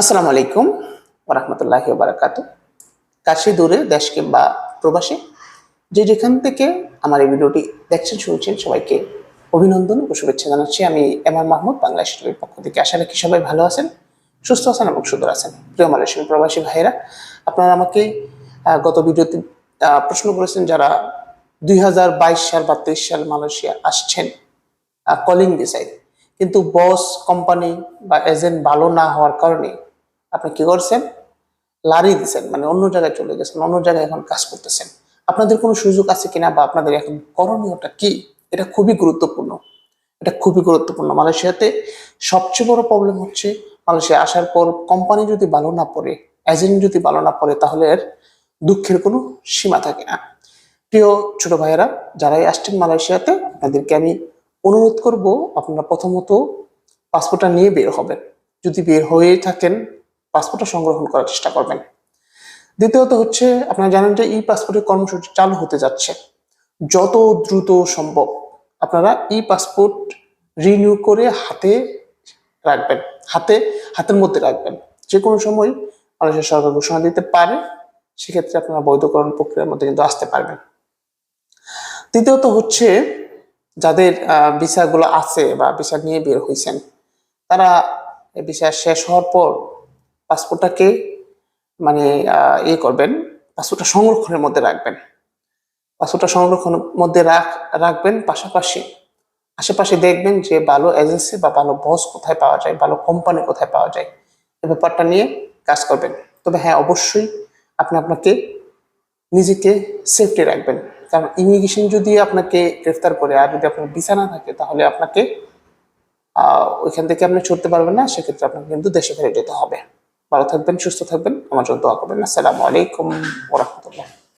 আসসালামু আলাইকুম ওরহমতুল্লাহ বারাকাত কাছে দূরে দেশ কিংবা প্রবাসী যে যেখান থেকে আমার এই ভিডিওটি দেখছেন, শুনছেন, সবাইকে অভিনন্দন ও শুভেচ্ছা জানাচ্ছি। আমি এম আর মাহমুদ, বাংলাদেশ টিভির পক্ষ থেকে। আশা রাখি সবাই ভালো আছেন, সুস্থ আছেন এবং সুন্দর আছেন। প্রিয় মালয়েশিয়ান প্রবাসী ভাইয়েরা, আপনারা আমাকে গত ভিডিওতে প্রশ্ন করেছেন যারা দুই হাজার বাইশ সাল বা তেইশ সাল মালয়েশিয়া আসছেন কলিং ভিসায় কিন্তু বস কোম্পানি বা এজেন্ট ভালো না হওয়ার কারণে আপনি কি করছেন? লারি দিচ্ছেন মানে অন্য জায়গায় চলে গেছেন, অন্য জায়গায় এখন কাজ করতেছেন। আপনাদের কোনো সুযোগ আছে কিনা বা আপনাদের এখন করণীয়টা কি? এটা খুবই গুরুত্বপূর্ণ। এটা খুবই গুরুত্বপূর্ণ। মালয়েশিয়াতে সবচেয়ে বড় প্রবলেম হচ্ছে, মালয়েশিয়া আসার পর কোম্পানি যদি ভালো না পড়ে এজেন্ট যদি ভালো না পড়ে, তাহলে এর দুঃখের কোনো সীমা থাকে না। প্রিয় ছোট ভাইয়েরা, যারাই আসছেন মালয়েশিয়াতে, আপনাদেরকে আমি অনুরোধ করব, আপনারা প্রথমত পাসপোর্টটা নিয়ে বের হবেন। যদি বের হয়ে থাকেন পাসপোর্টটা সংগ্রহণ করার চেষ্টা করবেন। দ্বিতীয়ত হচ্ছে, আপনারা জানেন যে ই পাসপোর্টের কর্মসূচি চালু হতে যাচ্ছে। যত দ্রুত সম্ভব আপনারা ই পাসপোর্ট রিনিউ করে হাতে রাখবেন, হাতে, হাতের মধ্যে রাখবেন। যে কোনো সময় মানুষের সরকার ঘোষণা দিতে পারে, সেক্ষেত্রে আপনারা বৈধকরণ প্রক্রিয়ার মধ্যে কিন্তু আসতে পারবেন। তৃতীয়ত হচ্ছে, যাদের ভিসাগুলো আছে বা ভিসা নিয়ে বের হয়েছেন তারা ভিসা শেষ হওয়ার পর পাসপোর্টটাকে মানে ইয়ে করবেন, পাসপোর্টটা সংরক্ষণের মধ্যে রাখবেন। পাসপোর্টটা সংরক্ষণের মধ্যে রাখ, রাখবেন, পাশাপাশি, আশেপাশে দেখবেন যে ভালো এজেন্সি বা ভালো বস কোথায় পাওয়া যায়, ভালো কোম্পানি কোথায় পাওয়া যায় এই ব্যাপারটা নিয়ে কাজ করবেন। তবে হ্যাঁ অবশ্যই আপনি আপনাকে নিজেকে সেফটি রাখবেন। কারণ ইমিগ্রেশন যদি আপনাকে গ্রেফতার করে আর যদি আপনার ভিসা না থাকে, তাহলে আপনাকে ওইখান থেকে আপনি ছুটতে পারবেন না, সেক্ষেত্রে আপনাকে কিন্তু দেশে ফিরে যেতে হবে। ভালো থাকবেন সুস্থ থাকবেন আমার জন্য দোয়া করবেন আসসালামু আলাইকুম ওরহমতুল্লাহ